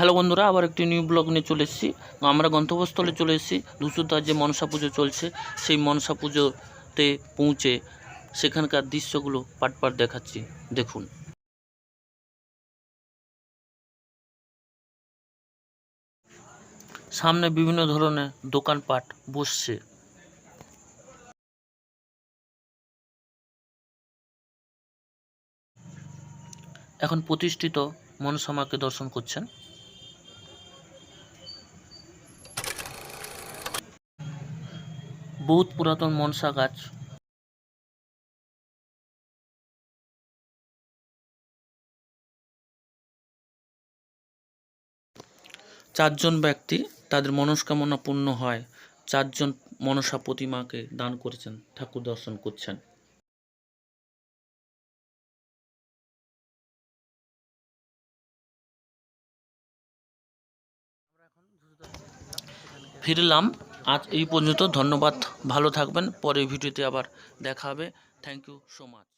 Hello বন্ধুরা, আবার একটি নিউ ব্লগ নিয়ে চলে এসেছি। আমরা গন্তব্যস্থলে চলে এসেছি দুসুতার যে মনসা পুজো চলছে, সেই মনসা পুজোতে পৌঁছে সেখানকার দৃশ্যগুলো পাট পাট দেখাচ্ছি। দেখুন। সামনে বিভিন্ন ধরনের দোকানপাট বসছে। এখন প্রতিষ্ঠিত মনসামাকে দর্শন করছেন। বহুত পুরাতন মনসা গাছ। চারজন ব্যক্তি তাদের মনস্কামনা পূর্ণ হয়, চারজন মনসা প্রতিমাকে দান করেছেন, ঠাকুর দর্শন করছেন। ফিরলাম। আজ এই পর্যন্ত, ধন্যবাদ, ভালো থাকবেন, পরের ভিডিওতে আবার দেখা হবে। Thank you so much